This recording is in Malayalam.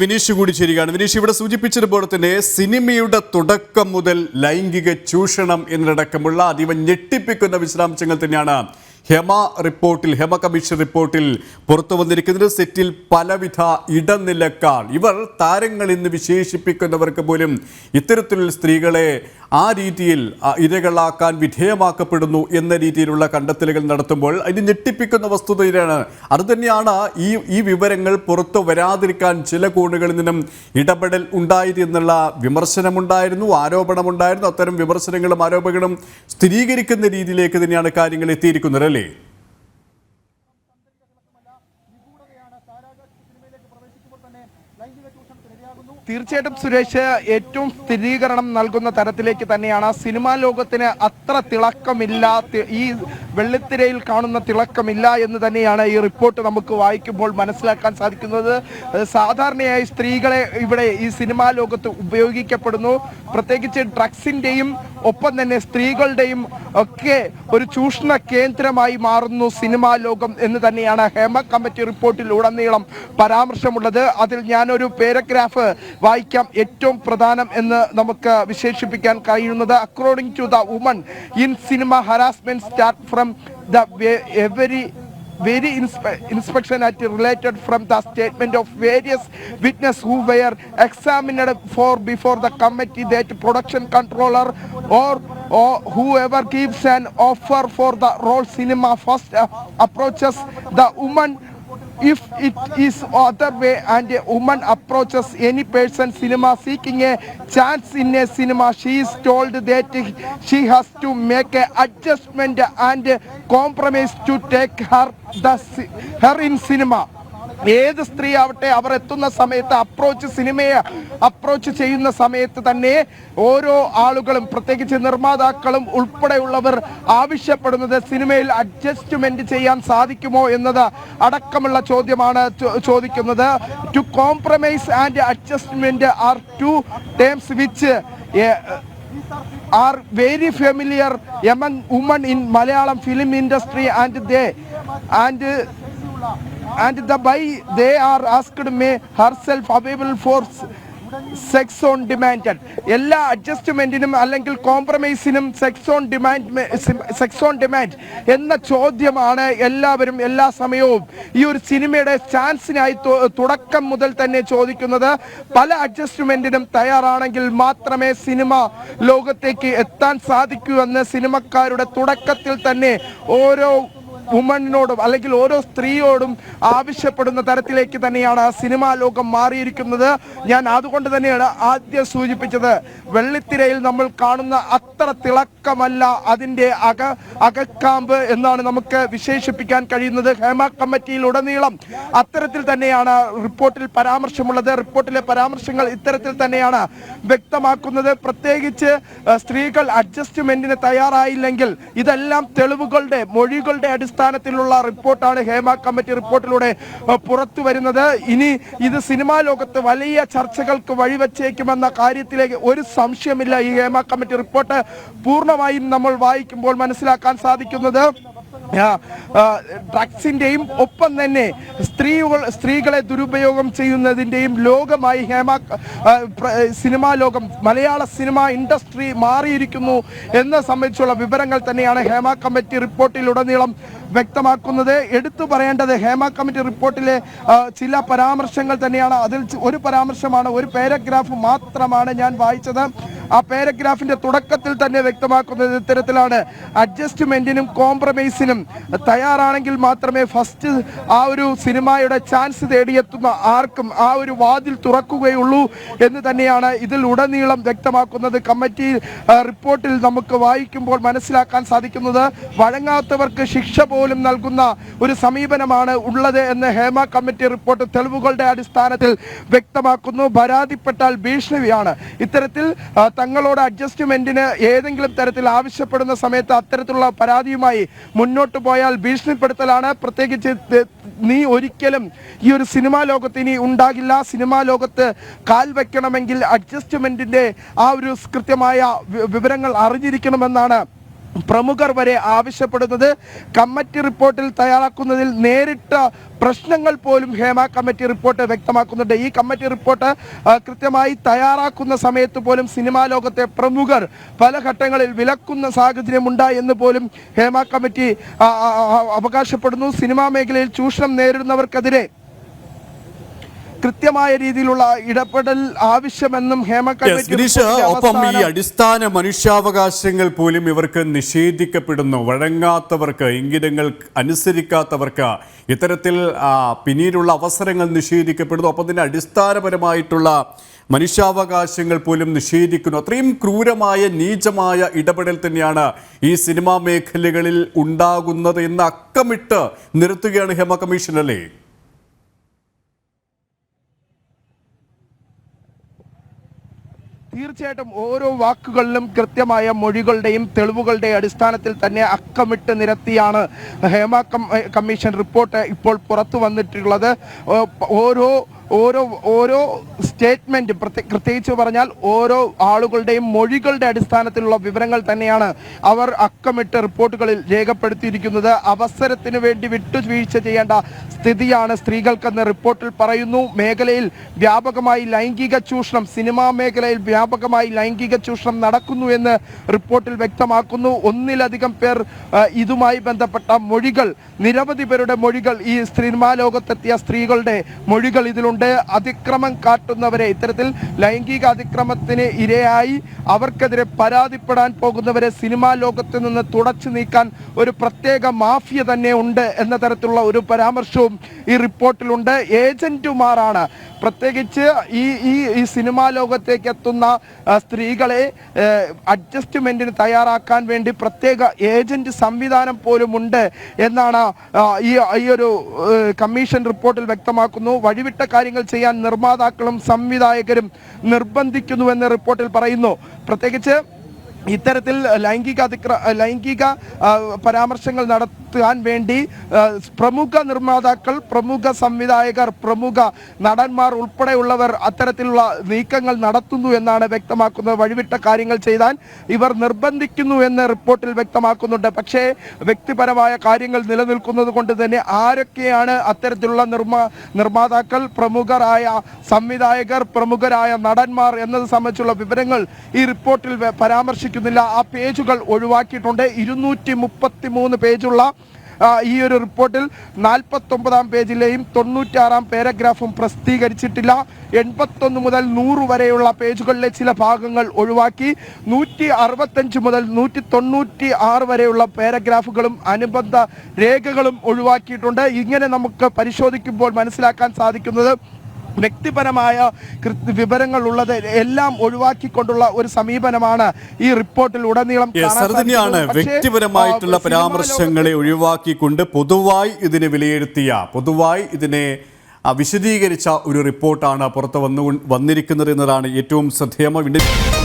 വിനീഷ് കൂടി ചേരുകയാണ്. വിനീഷ് ഇവിടെ സൂചിപ്പിച്ചതുപോലെ തന്നെ സിനിമയുടെ തുടക്കം മുതൽ ലൈംഗിക ചൂഷണം എന്നടക്കമുള്ള അതീവ ഞെട്ടിപ്പിക്കുന്ന വിശദാംശങ്ങൾ തന്നെയാണ് ഹെമ റിപ്പോർട്ടിൽ ഹെമ കമ്മീഷൻ റിപ്പോർട്ടിൽ പുറത്തു വന്നിരിക്കുന്നത്. സെറ്റിൽ പലവിധ ഇടനിലക്കാർ ഇവർ താരങ്ങൾ എന്ന് വിശേഷിപ്പിക്കുന്നവർക്ക് പോലും ഇത്തരത്തിലുള്ള സ്ത്രീകളെ ആ രീതിയിൽ ഇരകളാക്കാൻ വിധേയമാക്കപ്പെടുന്നു എന്ന രീതിയിലുള്ള കണ്ടെത്തലുകൾ നടത്തുമ്പോൾ അതിന് ഞെട്ടിപ്പിക്കുന്ന വസ്തുതയാണ് അതുതന്നെയാണ് ഈ ഈ വിവരങ്ങൾ പുറത്തു വരാതിരിക്കാൻ ചില കോണുകളിൽ നിന്നും ഇടപെടൽ ഉണ്ടായി എന്നുള്ള വിമർശനമുണ്ടായിരുന്നു ആരോപണമുണ്ടായിരുന്നു. അത്തരം വിമർശനങ്ങളും ആരോപണങ്ങളും സ്ഥിരീകരിക്കുന്ന രീതിയിലേക്ക് തന്നെയാണ് കാര്യങ്ങൾ എത്തിയിരിക്കുന്നത് അല്ലേ? തീർച്ചയായിട്ടും സുരേഷ് ഏറ്റവും സ്ഥിരീകരണം നൽകുന്ന തരത്തിലേക്ക് തന്നെയാണ് സിനിമാ ലോകത്തിന് അത്ര തിളക്കമില്ലാത്ത ഈ വെള്ളിത്തിരയിൽ കാണുന്ന തിളക്കമില്ല എന്ന് തന്നെയാണ് ഈ റിപ്പോർട്ട് നമുക്ക് വായിക്കുമ്പോൾ മനസ്സിലാക്കാൻ സാധിക്കുന്നത്. സാധാരണയായി സ്ത്രീകളെ ഇവിടെ ഈ സിനിമാ ലോകത്ത് ഉപയോഗിക്കപ്പെടുന്നു. പ്രത്യേകിച്ച് ഡ്രഗ്സിന്റെയും ഒപ്പം തന്നെ സ്ത്രീകളുടെയും ഒക്കെ ഒരു ചൂഷണ കേന്ദ്രമായി മാറുന്നു സിനിമാ ലോകം എന്ന് തന്നെയാണ് ഹേമ കമ്മിറ്റി റിപ്പോർട്ടിൽ ഉടനീളം പരാമർശമുള്ളത്. അതിൽ ഞാനൊരു പാരഗ്രാഫ് വായിക്കാം. ഏറ്റവും പ്രധാനം എന്ന് നമുക്ക് വിശേഷിപ്പിക്കാൻ കഴിയുന്നത് according to the woman in cinema harassment start from the every very inspe inspection at related from the statement of various witness who were examined for before the committee that production controller or or whoever gives an offer for the role cinema first uh, approaches the woman if it is other way and a woman approaches any person cinema seeking a chance in a cinema she is told that she has to make a adjustment and compromise to take her the her in cinema ഏത് സ്ത്രീ ആവട്ടെ അവർ എത്തുന്ന സമയത്ത് അപ്രോച്ച് സിനിമയെ അപ്രോച്ച് ചെയ്യുന്ന സമയത്ത് തന്നെ ഓരോ ആളുകളും പ്രത്യേകിച്ച് നിർമ്മാതാക്കളും ഉൾപ്പെടെയുള്ളവർ ആവശ്യപ്പെടുന്നത് സിനിമയിൽ അഡ്ജസ്റ്റ്മെന്റ് ചെയ്യാൻ സാധിക്കുമോ എന്നത് അടക്കമുള്ള ചോദ്യമാണ് ചോദിക്കുന്നത്. To compromise and adjustment are two terms which are very familiar among women in Malayalam film industry and they and and the by they are asked may herself available for sex on demand എല്ലാ അഡ്ജസ്റ്റ്മെന്റിനും അല്ലെങ്കിൽ കോംപ്രമൈസിനും sex on demand sex on demand എന്ന ചോദ്യമാണ് എല്ലാവരും എല്ലാ സമയവും ഈ ഒരു സിനിമയുടെ ചാൻസിനായി തുടക്കം മുതൽ തന്നെ ചോദിക്കുന്നത്. പല അഡ്ജസ്റ്റ്മെന്റിനും തയ്യാറാണെങ്കിൽ മാത്രമേ സിനിമ ലോകത്തേക്ക് എത്താൻ സാധിക്കൂ എന്ന് സിനിമക്കാരുടെ തുടക്കത്തിൽ തന്നെ ഓരോ വുമണിനോടും അല്ലെങ്കിൽ ഓരോ സ്ത്രീയോടും ആവശ്യപ്പെടുന്ന തരത്തിലേക്ക് തന്നെയാണ് ആ സിനിമാ ലോകം മാറിയിരിക്കുന്നത്. ഞാൻ അതുകൊണ്ട് തന്നെയാണ് ആദ്യം സൂചിപ്പിച്ചത്. വെള്ളിത്തിരയിൽ നമ്മൾ കാണുന്ന അത്ര തിളക്കമല്ല അതിന്റെ അക അകക്കാമ്പ് എന്നാണ് നമുക്ക് വിശേഷിപ്പിക്കാൻ കഴിയുന്നത്. ഹേമ കമ്മിറ്റിയിൽ ഉടനീളം അത്തരത്തിൽ തന്നെയാണ് റിപ്പോർട്ടിൽ പരാമർശമുള്ളത്. റിപ്പോർട്ടിലെ പരാമർശങ്ങൾ ഇത്തരത്തിൽ തന്നെയാണ് വ്യക്തമാക്കുന്നത്. പ്രത്യേകിച്ച് സ്ത്രീകൾ അഡ്ജസ്റ്റ്മെന്റിന് തയ്യാറായില്ലെങ്കിൽ ഇതെല്ലാം തെളിവുകളുടെ മൊഴികളുടെ അടിസ്ഥാനത്തിലുള്ള റിപ്പോർട്ടാണ് ഹേമ കമ്മിറ്റി റിപ്പോർട്ടിലൂടെ പുറത്തു വരുന്നത്. ഇനി ഇത് സിനിമാ ലോകത്ത് വലിയ ചർച്ചകൾക്ക് വഴിവെച്ചേക്കുമെന്ന കാര്യത്തിലേക്ക് ഒരു സംശയമില്ല ഈ ഹേമ കമ്മിറ്റി റിപ്പോർട്ട് പൂർണമായും നമ്മൾ വായിക്കുമ്പോൾ മനസ്സിലാക്കാൻ സാധിക്കുന്നത്. ഡ്രഗ്സിന്റെയും ഒപ്പം തന്നെ സ്ത്രീകൾ സ്ത്രീകളെ ദുരുപയോഗം ചെയ്യുന്നതിന്റെയും ലോകമായി ഹേമ സിനിമാ ലോകം മലയാള സിനിമ ഇൻഡസ്ട്രി മാറിയിരിക്കുന്നു എന്ന സംബന്ധിച്ചുള്ള വിവരങ്ങൾ തന്നെയാണ് ഹേമ കമ്മിറ്റി റിപ്പോർട്ടിലുടനീളം വ്യക്തമാക്കുന്നത്. എടുത്തു പറയേണ്ടത് ഹേമ കമ്മിറ്റി റിപ്പോർട്ടിലെ ചില പരാമർശങ്ങൾ തന്നെയാണ്. അതിൽ ഒരു പരാമർശമാണ് ഒരു പാരഗ്രാഫ് മാത്രമാണ് ഞാൻ വായിച്ചത്. ആ പാരഗ്രാഫിന്റെ തുടക്കത്തിൽ തന്നെ വ്യക്തമാക്കുന്നത് ഇത്തരത്തിലാണ് അഡ്ജസ്റ്റ്മെന്റിനും കോംപ്രമൈസിനും തയ്യാറാണെങ്കിൽ മാത്രമേ ഫസ്റ്റ് ആ ഒരു സിനിമയുടെ ചാൻസ് തേടിയെത്തുന്ന ആർക്കും ആ ഒരു വാതിൽ തുറക്കുകയുള്ളൂ എന്ന് തന്നെയാണ് ഇതിൽ ഉടനീളം വ്യക്തമാക്കുന്നത്. കമ്മിറ്റി റിപ്പോർട്ടിൽ നമുക്ക് വായിക്കുമ്പോൾ മനസ്സിലാക്കാൻ സാധിക്കുന്നത് വഴങ്ങാത്തവർക്ക് ശിക്ഷ പോലും നൽകുന്ന ഒരു സമീപനമാണ് ഉള്ളത് എന്ന് ഹേമ കമ്മിറ്റി റിപ്പോർട്ട് തെളിവുകളുടെ അടിസ്ഥാനത്തിൽ വ്യക്തമാക്കുന്നു. പരാതിപ്പെട്ടാൽ ഭീഷണിയാണ്. ഇത്തരത്തിൽ തങ്ങളോട് അഡ്ജസ്റ്റ്മെന്റിന് ഏതെങ്കിലും തരത്തിൽ ആവശ്യപ്പെടുന്ന സമയത്ത് അത്തരത്തിലുള്ള പരാതിയുമായി മുന്നോട്ട് പോയാൽ ഭീഷണിപ്പെടുത്തലാണ്. പ്രത്യേകിച്ച് നീ ഒരിക്കലും ഈ ഒരു സിനിമാ ലോകത്ത് ഇനി ഉണ്ടാകില്ല. സിനിമാ ലോകത്ത് കാൽ വെക്കണമെങ്കിൽ അഡ്ജസ്റ്റ്മെന്റിന്റെ ആ ഒരു കൃത്യമായ വിവരങ്ങൾ അറിഞ്ഞിരിക്കണമെന്നാണ് പ്രമുഖർ വരെ ആവശ്യപ്പെടുന്നത് കമ്മിറ്റി റിപ്പോർട്ടിൽ തയ്യാറാക്കുന്നതിൽ നേരിട്ട പ്രശ്നങ്ങൾ പോലും ഹേമ കമ്മിറ്റി റിപ്പോർട്ട് വ്യക്തമാക്കുന്നുണ്ട്. ഈ കമ്മിറ്റി റിപ്പോർട്ട് കൃത്യമായി തയ്യാറാക്കുന്ന സമയത്ത് പോലും സിനിമാ ലോകത്തെ പ്രമുഖർ പല ഘട്ടങ്ങളിൽ വിലക്കുന്ന സാഹചര്യം ഉണ്ടായി എന്ന് പോലും ഹേമ കമ്മിറ്റി അവകാശപ്പെടുന്നു. സിനിമാ മേഖലയിൽ ചൂഷണം നേരിടുന്നവർക്കെതിരെ കൃത്യമായ രീതിയിലുള്ള ഇടപെടൽ ആവശ്യമെന്നും ഹേമ ഗിരീഷ് ഒപ്പം ഈ അടിസ്ഥാന മനുഷ്യാവകാശങ്ങൾ പോലും ഇവർക്ക് നിഷേധിക്കപ്പെടുന്നു. വഴങ്ങാത്തവർക്ക് ഇംഗിതങ്ങൾ അനുസരിക്കാത്തവർക്ക് ഇത്തരത്തിൽ പിന്നീടുള്ള അവസരങ്ങൾ നിഷേധിക്കപ്പെടുന്നു. ഒപ്പം തന്നെ അടിസ്ഥാനപരമായിട്ടുള്ള മനുഷ്യാവകാശങ്ങൾ പോലും നിഷേധിക്കുന്നു. അത്രയും ക്രൂരമായ നീചമായ ഇടപെടൽ തന്നെയാണ് ഈ സിനിമാ മേഖലകളിൽ ഉണ്ടാകുന്നത് എന്ന് അക്കമിട്ട് നിർത്തുകയാണ് ഹേമ കമ്മീഷൻ അല്ലേ തീർച്ചയായിട്ടും ഓരോ വാക്കുകളിലും കൃത്യമായ മൊഴികളുടെയും തെളിവുകളുടെയും അടിസ്ഥാനത്തിൽ തന്നെ അക്കമിട്ട് നിരത്തിയാണ് ഹേമ കമ്മീഷൻ റിപ്പോർട്ട് ഇപ്പോൾ പുറത്തു വന്നിട്ടുള്ളത്. ഓരോ ഓരോ ഓരോ സ്റ്റേറ്റ്മെന്റ് പ്രത്യേകിച്ച് പറഞ്ഞാൽ ഓരോ ആളുകളുടെയും മൊഴികളുടെ അടിസ്ഥാനത്തിലുള്ള വിവരങ്ങൾ തന്നെയാണ് അവർ അക്കമിട്ട് റിപ്പോർട്ടുകളിൽ രേഖപ്പെടുത്തിയിരിക്കുന്നത്. അവസരത്തിന് വേണ്ടി വിട്ടുവീഴ്ച ചെയ്യേണ്ട സ്ഥിതിയാണ് സ്ത്രീകൾക്കെന്ന് റിപ്പോർട്ടിൽ പറയുന്നു. മേഖലയിൽ വ്യാപകമായി ലൈംഗിക ചൂഷണം സിനിമാ മേഖലയിൽ വ്യാപകമായി ലൈംഗിക ചൂഷണം നടക്കുന്നു എന്ന് റിപ്പോർട്ടിൽ വ്യക്തമാക്കുന്നു. ഒന്നിലധികം പേർ ഇതുമായി ബന്ധപ്പെട്ട മൊഴികൾ നിരവധി പേരുടെ മൊഴികൾ ഈ സിനിമാ ലോകത്തെത്തിയ സ്ത്രീകളുടെ മൊഴികൾ ഇതിലുണ്ട്. അതിക്രമം കാട്ടുന്നവരെ ഇത്തരത്തിൽ ലൈംഗിക അതിക്രമത്തിന് ഇരയായി അവർക്കെതിരെ പരാതിപ്പെടാൻ പോകുന്നവരെ സിനിമാ ലോകത്ത് നിന്ന് തുടച്ചു നീക്കാൻ ഒരു പ്രത്യേക മാഫിയ തന്നെ ഉണ്ട് എന്ന തരത്തിലുള്ള ഒരു പരാമർശവും ഈ റിപ്പോർട്ടിലുണ്ട്. ഏജന്റുമാരാണ് പ്രത്യേകിച്ച് ഈ ഈ ഈ സിനിമാ ലോകത്തേക്ക് എത്തുന്ന സ്ത്രീകളെ അഡ്ജസ്റ്റ്മെന്റിന് തയ്യാറാക്കാൻ വേണ്ടി പ്രത്യേക ഏജന്റ് സംവിധാനം പോലും ഉണ്ട് എന്നാണ് ഈ ഈ ഒരു കമ്മീഷൻ റിപ്പോർട്ടിൽ വ്യക്തമാക്കുന്നു. വഴിവിട്ട കാര്യങ്ങൾ ചെയ്യാൻ നിർമ്മാതാക്കളും സംവിധായകരും നിർബന്ധിക്കുന്നുവെന്ന് റിപ്പോർട്ടിൽ പറയുന്നു. പ്രത്യേകിച്ച് ഇത്തരത്തിൽ ലൈംഗിക അതിക്ര ലൈംഗിക പരാമർശങ്ങൾ നടത്താൻ വേണ്ടി പ്രമുഖ നിർമ്മാതാക്കൾ പ്രമുഖ സംവിധായകർ പ്രമുഖ നടന്മാർ ഉൾപ്പെടെയുള്ളവർ അത്തരത്തിലുള്ള നീക്കങ്ങൾ നടത്തുന്നു എന്നാണ് വ്യക്തമാക്കുന്നത്. വഴിവിട്ട കാര്യങ്ങൾ ചെയ്താൽ ഇവർ നിർബന്ധിക്കുന്നു എന്ന് റിപ്പോർട്ടിൽ വ്യക്തമാക്കുന്നുണ്ട്. പക്ഷേ വ്യക്തിപരമായ കാര്യങ്ങൾ നിലനിൽക്കുന്നത് കൊണ്ട് തന്നെ ആരൊക്കെയാണ് അത്തരത്തിലുള്ള നിർമ്മാ നിർമ്മാതാക്കൾ പ്രമുഖരായ സംവിധായകർ പ്രമുഖരായ നടന്മാർ എന്നത് സംബന്ധിച്ചുള്ള വിവരങ്ങൾ ഈ റിപ്പോർട്ടിൽ വെ- പരാമർശിക്കുന്നില്ല ആ പേജുകൾ ഒഴിവാക്കിയിട്ടുണ്ട്. ഇരുന്നൂറ്റി മുപ്പത്തി മൂന്ന് പേജുള്ള ഈ ഒരു റിപ്പോർട്ടിൽ നാൽപ്പത്തി ഒമ്പതാം പേജിലെയും തൊണ്ണൂറ്റാറാം പാരഗ്രാഫും പ്രസിദ്ധീകരിച്ചിട്ടില്ല. എൺപത്തൊന്ന് മുതൽ നൂറ് വരെയുള്ള പേജുകളിലെ ചില ഭാഗങ്ങൾ ഒഴിവാക്കി. നൂറ്റി അറുപത്തഞ്ച് മുതൽ നൂറ്റി തൊണ്ണൂറ്റി ആറ് വരെയുള്ള പാരഗ്രാഫുകളും അനുബന്ധ രേഖകളും ഒഴിവാക്കിയിട്ടുണ്ട്. ഇങ്ങനെ നമുക്ക് പരിശോധിക്കുമ്പോൾ മനസ്സിലാക്കാൻ സാധിക്കുന്നത് വ്യക്തിപരമായ വിവരങ്ങൾ ഉള്ളത് എല്ലാം ഒഴിവാക്കിക്കൊണ്ടുള്ള ഒരു സമീപനമാണ് ഈ റിപ്പോർട്ടിൽ ഉടനീളം തന്നെയാണ്. വ്യക്തിപരമായിട്ടുള്ള പരാമർശങ്ങളെ ഒഴിവാക്കിക്കൊണ്ട് പൊതുവായി ഇതിനെ വിലയിരുത്തിയ പൊതുവായി ഇതിനെ വിശദീകരിച്ച ഒരു റിപ്പോർട്ടാണ് പുറത്ത് വന്നു വന്നിരിക്കുന്നത് എന്നതാണ് ഏറ്റവും ശ്രദ്ധേയമായി